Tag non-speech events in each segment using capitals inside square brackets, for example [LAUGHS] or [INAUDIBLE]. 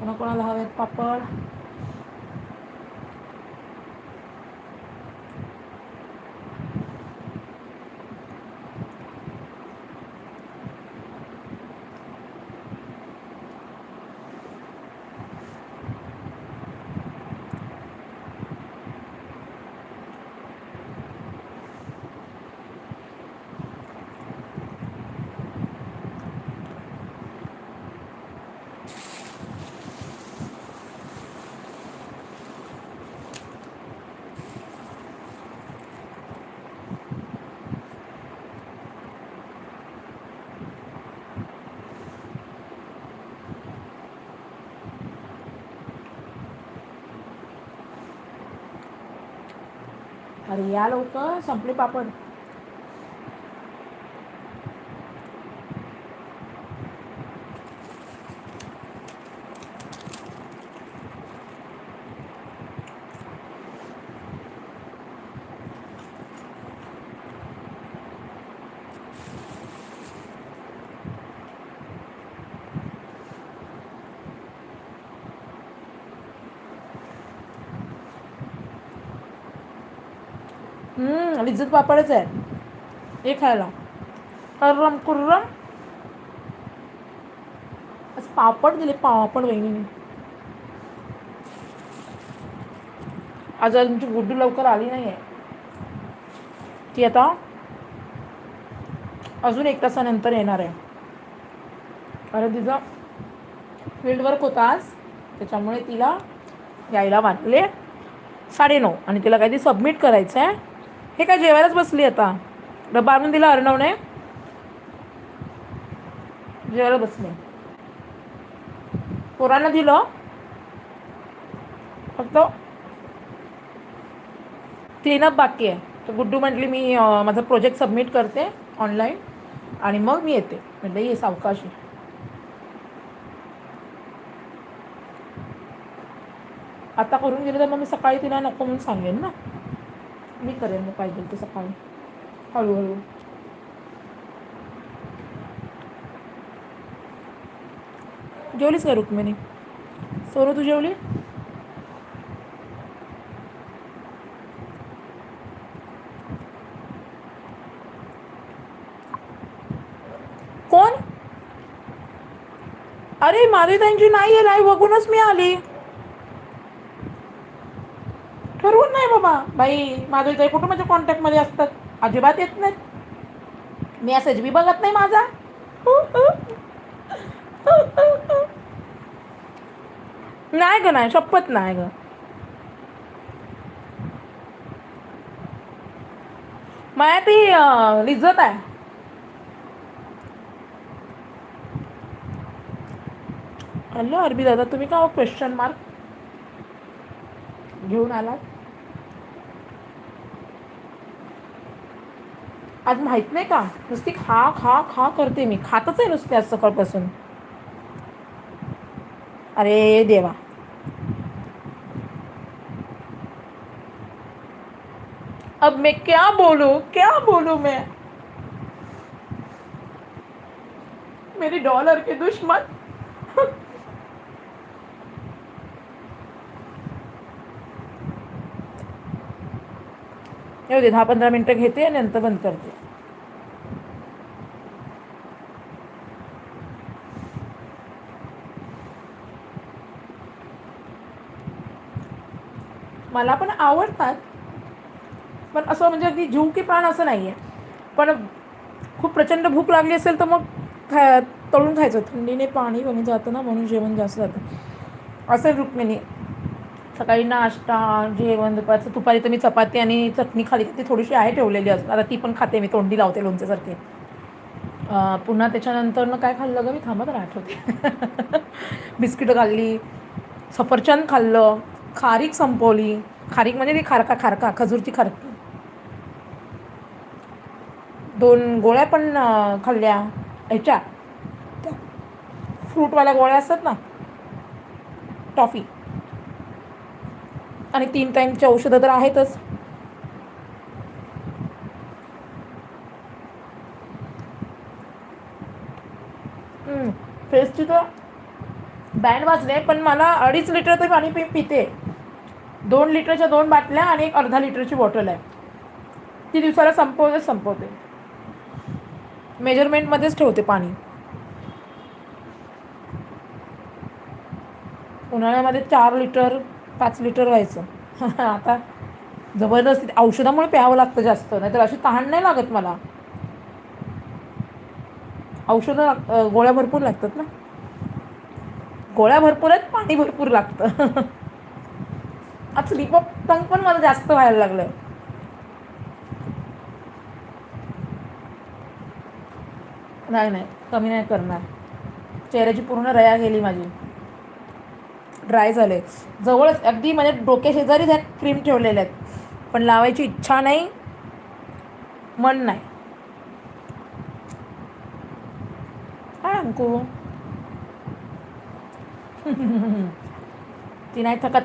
कोणाकोणाला हवेत पापड अरे या लवकर संपले पापड लिज्जत पापडच आहे. हे खायला. कर्रम कुर्रम. आज पापड दिले पापड वहिनीने. आज आज तुमची गुड्डू लवकर आली नाही आहे ती आता अजून एक तासानंतर येणार आहे. कारण तिचा फील्ड वर्क होता आज. त्याच्यामुळे तिला यायला वाटले साडेनऊ आणि तिला काहीतरी सबमिट करायचं आहे हे काय जेवायलाच बसली आता? डबा आणून दिला अर्णवने. जेवायला बसले. पोरांना दिलं. फक्त क्लीनअप बाकी आहे. तर गुड्डू म्हटली मी माझा प्रोजेक्ट सबमिट करते ऑनलाईन आणि मग मी येते. म्हटलं ये सावकाशी. आता करून गेले तर मग मी सकाळी तिला नको म्हणून सांगेन ना. मी करेन मग पाहिजे ते सकाळी. हळूहळू. जेवलीस का रुक्मिणी? सोनू तू जेवली? कोण? अरे माधवी त्यांची नाही आहे लाईव्ह बघूनच मी आली ठरवून नाही बाबा बाई माधवी ताई कुठं म्हणजे माझ्या कॉन्टॅक्टमध्ये असतात? अजिबात येत नाहीत. मेसेज बी बघत नाही माझा. नाही ग नाही शपथ नाही ग. माया ती अं, लिज्जत आहे. हॅलो अरबी दादा तुम्ही का हो क्वेश्चन मार्क घेऊन आलात? आज माहीत नाही का? नुसती खा खा खा करते मी. खातच आहे नुसते आज सकाळपासून. अरे देवा. अब मैं क्या बोलूं? क्या बोलूं मैं? मेरी डॉलर के दुश्मन। [LAUGHS] येऊ दे दहा पंधरा मिनटं घेते आणि नंतर बंद करते. मला पण आवडतात पण असं म्हणजे अगदी जीव की प्राण असं नाही आहे पण खूप प्रचंड भूक लागली असेल तर मग खा तळून खायचं. थंडीने पाणी कमी जातं ना म्हणून जेवण जास्त जातं. असं रुक्मिणी सकाळी नाश्ता जेवण दुपारचं दुपारी तर मी चपाती आणि चटणी खाली ती थोडीशी आहे ठेवलेली असं आता ती पण खाते मी तोंडी लावते लोणच्यासारखे. पुन्हा त्याच्यानंतर मग काय खाल्लं ग? मी थांबत राहत आठवते. [LAUGHS] बिस्किटं खाल्ली सफरचंद खाल्लं खारीक संपवली. खारीक म्हणजे ती खारका खारका खजूरची खारकी. दोन गोळ्या पण खाल्ल्या. ह्याच्या त्या फ्रूटवाल्या गोळ्या असतात ना? टॉफी आणि तीन टाईमची औषधं तर आहेतच. फेसची तर बँड वाजले पण मला अडीच लिटर तरी पाणी पि पिते. दोन लिटरच्या दोन बाटल्या आणि एक अर्धा लिटरची बॉटल आहे. ती दिवसाला संपवते संपवते. मेजरमेंटमध्येच ठेवते पाणी. उन्हाळ्यामध्ये चार लिटर पाच लिटर व्हायचं. [LAUGHS] आता जबरदस्ती औषधामुळे प्यावं लागतं जास्त नाहीतर अशी तहान नाही लागत मला. औषधं गोळ्या भरपूर लागतात ना? गोळ्या भरपूर आहेत पाणी भरपूर लागतं. आज स्लीप ऑफ टंग पण मला जास्त व्हायला लागलं नाही नाही कमी नाही करणार. चेहऱ्याची पूर्ण रया गेली माझी. ड्राय झाले. जवळच अगदी म्हणजे डोक्या शेजारी त्या क्रीम ठेवलेल्या आहेत. पण लावायची इच्छा नाही मन नाही. काय अंकू? [LAUGHS] ती नाही थकत.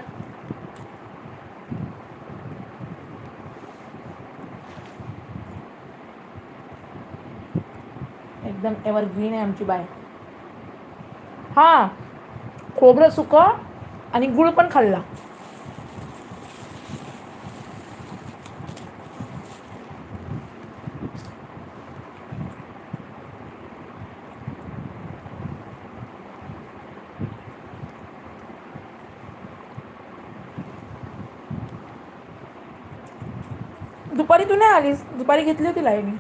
एकदम एव्हरग्रीन आहे आमची बाय हां खोबरं सुकं आणि गुळ पण खाल्ला. दुपारी तू नाही आलीस? दुपारी घेतली होती लाईव्ह मी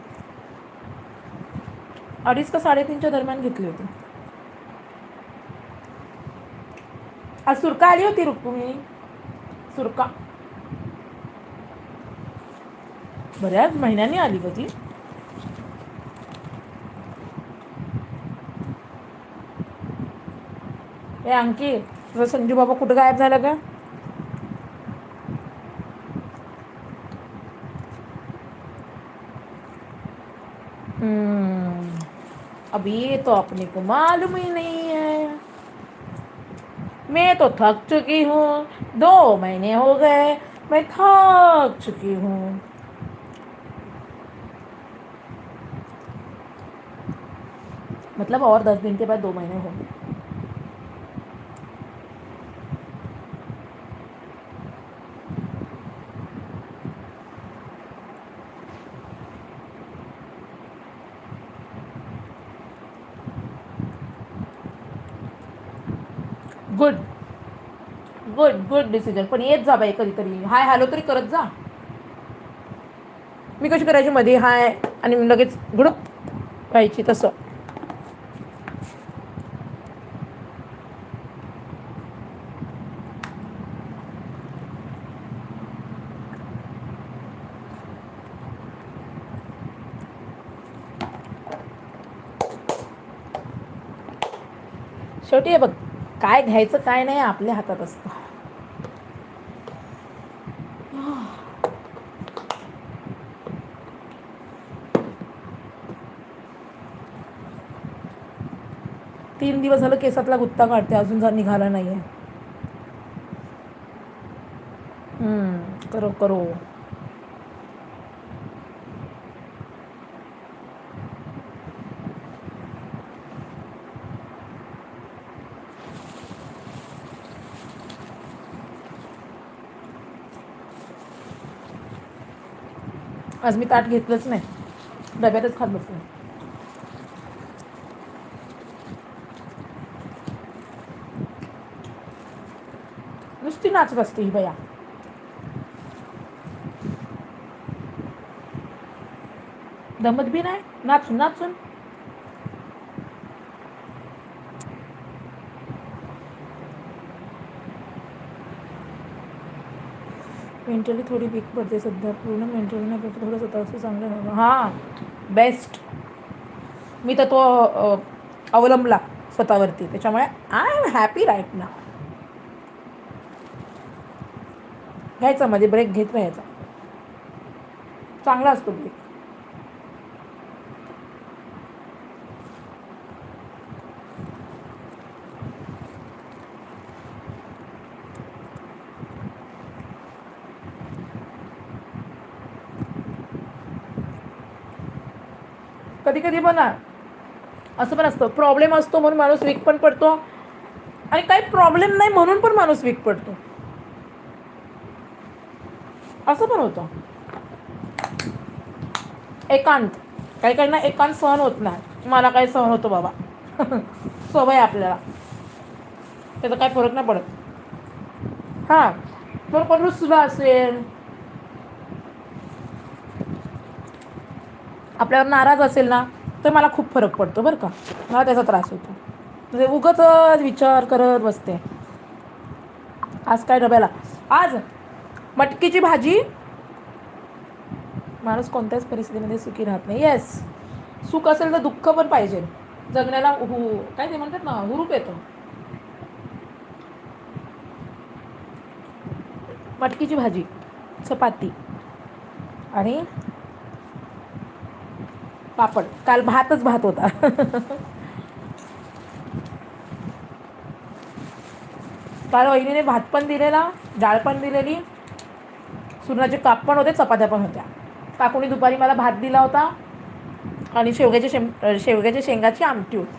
अडीच का साडेतीनच्या दरम्यान घेतली होती? सुरका आली होती रुक्मिणी सुरका बऱ्याच महिन्यांनी आली का ती ए अंकी तुझा संजू बाबा कुठं गायब झाला का अभी ये तो अपने को मालूम ही नहीं है मैं तो थक चुकी हूँ। दो महीने हो गए, मैं थक चुकी हूँ। मतलब और दस दिन के बाद दो महीने होंगे। गुड डिसिजन पण येत जा बाई कधीतरी. हाय हॅलो तरी करत जा. मी कशी करायची? मध्ये हाय आणि लगेच गुडूप व्हायची तसं. शेवटी हे बघ काय घ्यायचं काय नाही आपल्या हातात असतं. तीन दिवस झालं केसातला गुत्ता काढते अजून जर निघाला नाहीये. हम्म, करो करो. आज मी ताट घेतलंच नाही. डब्यातच खात बसले नुसती नाचत असते ही बया. दमत बी नाही नाचून नाचून. मेंटली थोडी वीक पडते सध्या. पूर्ण मेंटली नाही पडते थोडं स्वतःचं चांगलं झालं हां बेस्ट मी तर तो अवलंबला स्वतःवरती. त्याच्यामुळे आय एम हॅपी राईट ना घ्यायचा मध्ये ब्रेक घेत राहायचा चांगला असतो ब्रेक कधी कधी बना असं पण असतं. प्रॉब्लेम असतो म्हणून माणूस वीक पण पडतो. आणि काही प्रॉब्लेम नाही म्हणून पण माणूस वीक पडतो. असं पण होतं. एकांत. काही काहींना एकांत सहन होत नाही. मला काही सहन होतो बाबा. [LAUGHS] सवय आपल्याला. त्याचा काही फरक नाही पडत. हां. तर कोण रुसला असेल. आपल्यावर नाराज असेल ना तर मला खूप फरक पडतो बरं का. मला त्याचा त्रास होतो. म्हणजे उगच विचार करत बसते. आज काय डब्याला? आज मटकीची भाजी? माणूस कोणत्याच परिस्थितीमध्ये सुखी राहत नाही. येस सुख असेल तर दुःख पण पाहिजे. जगण्याला हु काय ते म्हणतात ना हुरूप येतो. मटकीची भाजी चपाती आणि पापड. काल भातच भात होता. [LAUGHS] काल वहिनीने भात पण दिलेला डाळ पण दिलेली सुरणाचे काप पण होते चपात्या पण होत्या. काकूने दुपारी मला भात दिला होता आणि शेवग्याच्या शेंग शेवग्याच्या शेंगाची आमटी होती.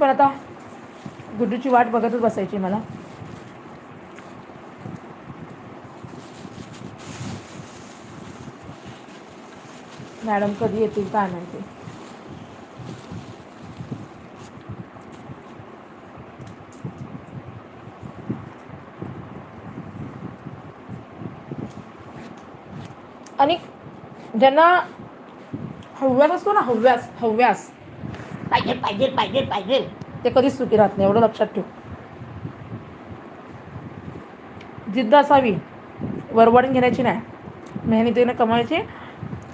पण आता गुड्डूची वाट बघतच बसायची मला. मॅडम कधी येतील काय माहिती. आणि ज्यांना हव्यास असतो ना हव्यास हव्यास. पाहिजे पाहिजे पाहिजे पाहिजे. ते कधीच सुखी राहत नाही एवढं लक्षात ठेव. जिद्द असावी वरवडून घेण्याची नाही. मेहनतीने कमवायची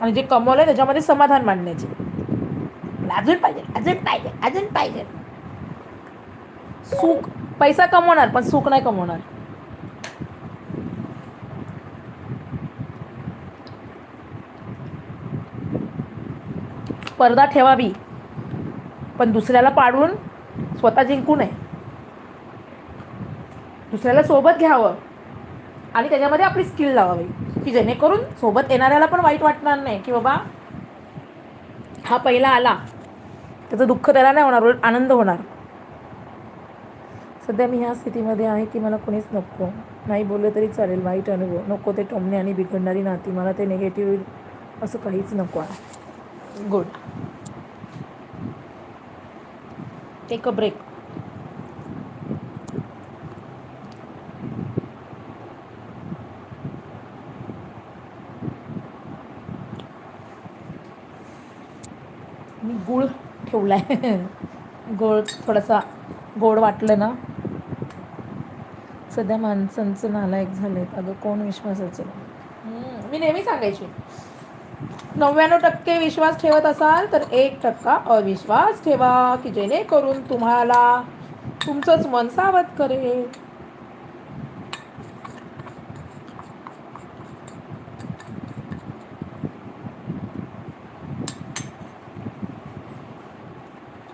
आणि जे कमवलं त्याच्यामध्ये समाधान मांडण्याचे. अजून पाहिजे अजून पाहिजे अजून पाहिजे. सुख पैसा कमवणार पण सुख नाही कमवणार. स्पर्धा ठेवावी पण दुसऱ्याला पाडून स्वतः जिंकू नये. दुसऱ्याला सोबत घ्यावं. आणि त्याच्यामध्ये आपली स्किल लावावी. की जेणेकरून सोबत येणाऱ्याला पण वाईट वाटणार नाही की बाबा हा पहिला आला त्याचं दुःख त्याला नाही होणार उलट आनंद होणार. सध्या मी ह्या स्थितीमध्ये आहे की मला कोणीच नको. नाही बोललं तरी चालेल वाईट अनुभव. नको ते टोमणे आणि बिघडणारी नाती मला ते निगेटिव्ह असं काहीच नको आहे. गुड टेक अ ब्रेक मी ठेवला ठेवलाय. गोड थोडासा गोड वाटलं ना. सध्या माणसांचं नालायक झालंय. अगं कोण विश्वासाचं मी नेहमी सांगायची. नव्याण्णव टक्के विश्वास ठेवत असाल तर एक टक्का अविश्वास ठेवा की जेणेकरून तुम्हाला तुमचंच मन सावध करेल.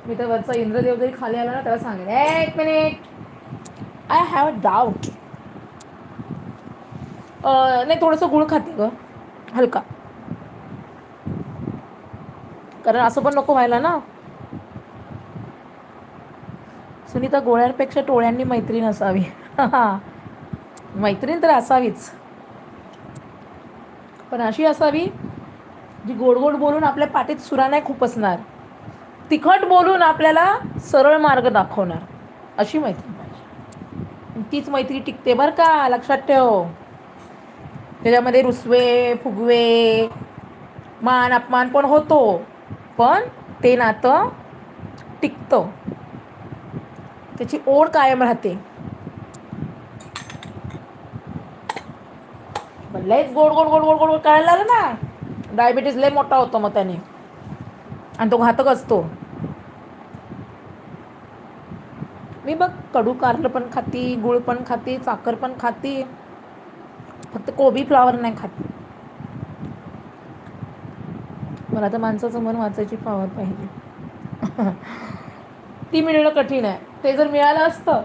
मी तर वरचा इंद्रदेव जरी खाली आला ना त्याला सांगेन एक minute. I have a doubt नाही थोडंसं गुळ खाते ग हलका. कारण असं पण नको व्हायला ना. सुनीता गोळ्यांपेक्षा टोळ्यांनी मैत्रीण असावी. [LAUGHS] मैत्रीण तर असावीच. पण अशी असावी जी गोड गोड बोलून आपल्या पाठीत सुरा नाही खूप असणार. तिखट बोलून आपल्याला सरळ मार्ग दाखवणार. अशी मैत्री पाहिजे. तीच मैत्री टिकते बरं का लक्षात ठेव. त्याच्यामध्ये रुसवे फुगवे मान अपमान पण होतो. पण ते नातं टिकतं. त्याची ओढ कायम राहते. लयच गोड गोड गोड गोड गोड गोड करायला लागलं ना. डायबिटीज लय मोठा होतो मग त्याने. आणि तो घातक असतो. मी बघ कडू कारलं पण खाती गुळ पण खाती साखर पण खाती. फक्त कोबी फ्लावर नाही खात. मला तर माणसाचं मन वाचायची पावर पाहिजे. [LAUGHS] ती मिळणं कठीण आहे. ते जर मिळालं असतं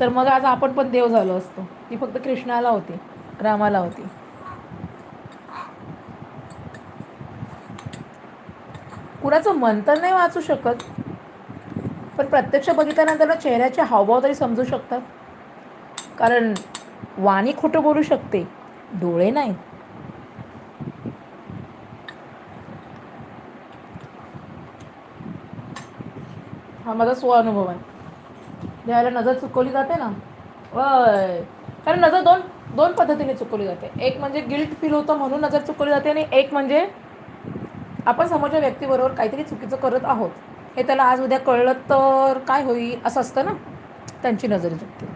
तर मग आज आपण पण देव झालो असतो. ती फक्त कृष्णाला होती रामाला होती. कुणाचं मन तर नाही वाचू शकत. पण प्रत्यक्ष बघितल्यानंतर ना चेहऱ्याचे हावभाव तरी समजू शकतात. कारण वाणी खोटं बोलू शकते डोळे नाही. हा माझा स्वानुभव आहे. ज्यावेळेला नजर चुकवली जाते ना? वय कारण नजर दोन दोन पद्धतीने चुकवली जाते. एक म्हणजे गिल्ट फील होतं म्हणून नजर चुकवली जाते आणि एक म्हणजे आपण समोरच्या व्यक्तीबरोबर काहीतरी चुकीचं करत आहोत हे त्याला आज उद्या कळलं तर काय होईल असं असतं ना? त्यांची नजर चुकते.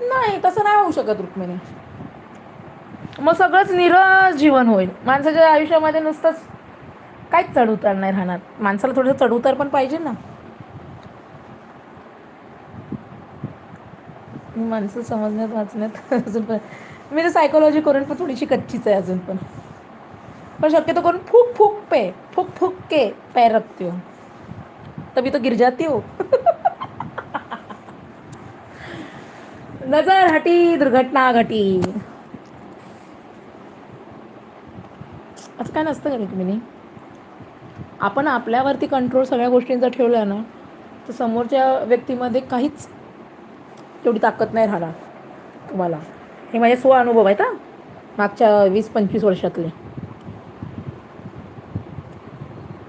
नाही तसं नाही होऊ शकत रुक्मिणी. मग सगळंच निरस जीवन होईल. माणसाच्या आयुष्यामध्ये नुसतंच काहीच चढ उतार नाही राहणार. माणसाला थोडंसं चढ उतार पण पाहिजे ना? माणसं समजण्यात वाचण्यात [LAUGHS] अजून पण. मी तर सायकोलॉजी करून पण थोडीशी कच्चीच आहे अजून पण. पण शक्यतो करून फूक फूक पे फूक फूक के पैर रखती हो. तभी तो गिर जाती हो. [LAUGHS] नजर हटी दुर्घटना घटी. असं काय नसतं का रुक्मिणी आपण आपल्यावरती कंट्रोल सगळ्या गोष्टींचा ठेवला ना तर समोरच्या व्यक्तीमध्ये काहीच तेवढी ताकद नाही राहणार तुम्हाला. हे माझे स्व अनुभव आहेत हा. मागच्या वीस पंचवीस वर्षातले.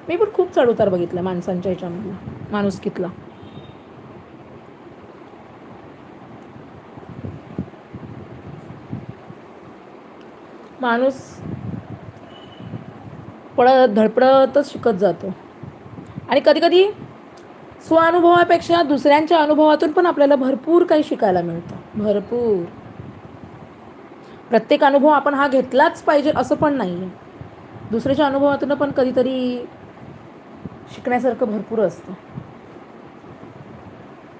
मी पण खूप चढउतार बघितला माणसांच्या ह्याच्यामधला माणुसकीतला. माणूस पळत धडपडतच शिकत जातो. आणि कधी कधी स्वानुभवापेक्षा दुसऱ्यांच्या अनुभवातून पण आपल्याला भरपूर काही शिकायला मिळतं. भरपूर. प्रत्येक अनुभव आपण हा घेतलाच पाहिजे असं पण नाही आहे दुसऱ्याच्या अनुभवातून पण कधीतरी शिकण्यासारखं भरपूर असतं.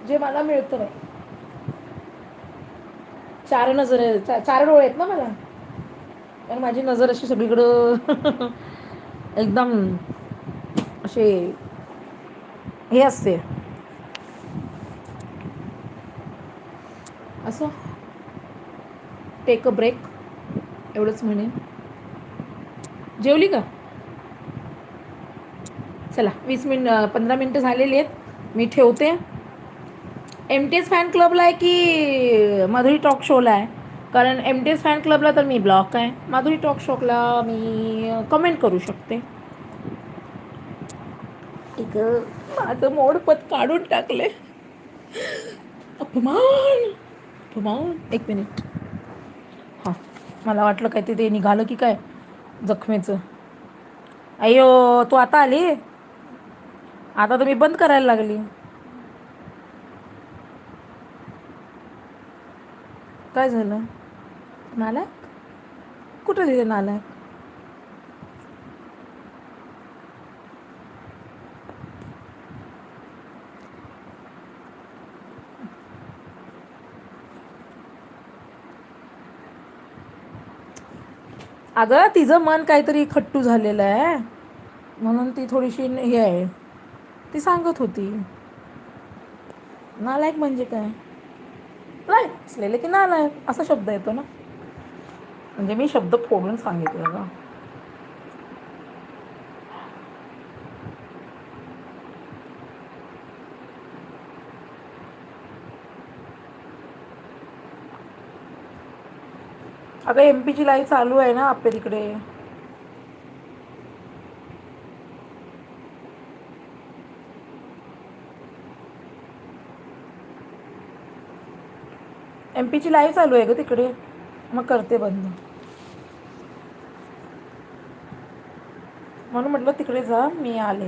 जे मला मिळतं. नाही चार नजर चार डोळे आहेत ना मला? कारण माझी नजर अशी सगळीकडं [LAUGHS] एकदम असे हे असते. असं. टेक अ ब्रेक एवढंच म्हणेन. जेवली का? चला वीस मिनिट पंधरा मिनटं झालेली आहेत. मी ठेवते. एम टी एस फॅन क्लबला आहे की माधुरी टॉक शोला आहे? कारण एम टी एस फॅन क्लबला तर मी ब्लॉक आहे. माधुरी टॉक शोला मी कमेंट करू शकते. एक माझं मोडपत काढून टाकले. अपमान अपमान. एक मिनिट हां मला वाटलं काय ते ते निघालं की काय जखमेचं. अयो तू आता आली? आता तुम्ही बंद करायला लागली. काय झालं? नालायक? कुठं दिले नालायक? अगं तिचं मन काहीतरी खट्टू झालेलं आहे. म्हणून ती थोडीशी हे आहे. ती सांगत होती. नालायक म्हणजे काय? लायक असलेले की नालायक? असा शब्द येतो ना. म्हणजे मी शब्द फोडून सांगितलं का अगं एम पीची लाइट चालू आहे ना आपल्या तिकडे. एम पीची लाईव्ह चालू आहे ग तिकडे. मग करते बंद. म्हणून म्हटलं तिकडे जा मी आले.